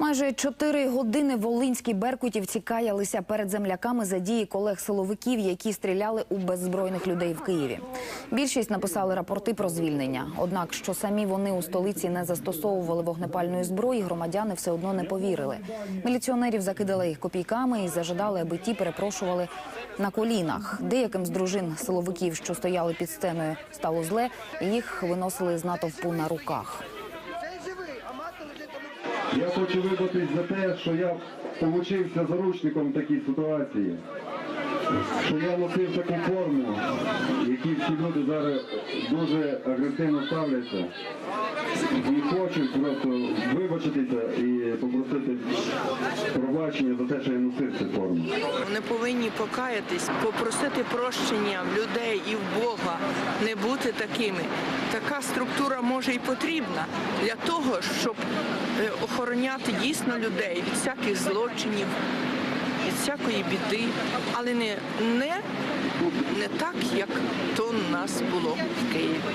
Майже чотири години волинські беркутівці каялися перед земляками за дії колег-силовиків, які стріляли у беззбройних людей в Києві. Більшість написали рапорти про звільнення. Однак, що самі вони у столиці не застосовували вогнепальної зброї, громадяни все одно не повірили. Міліціонерів закидали їх копійками і зажадали, аби ті перепрошували на колінах. Деяким з дружин силовиків, що стояли під сценою, стало зле, і їх виносили з натовпу на руках. Я хочу вибратись за те, що я получився заручником в такій ситуації. Що я носив таку форму, які всі люди зараз дуже агресивно ставляться. І хочу просто вибачитися і попросити пробачення за те, що я носив цю форму. Вони повинні покаятись, попросити прощення в людей і в Бога, не бути такими. Така структура може і потрібна для того, щоб охороняти дійсно людей від всяких злочинів, від всякої біди, але не, не, не так, як то у нас було в Києві.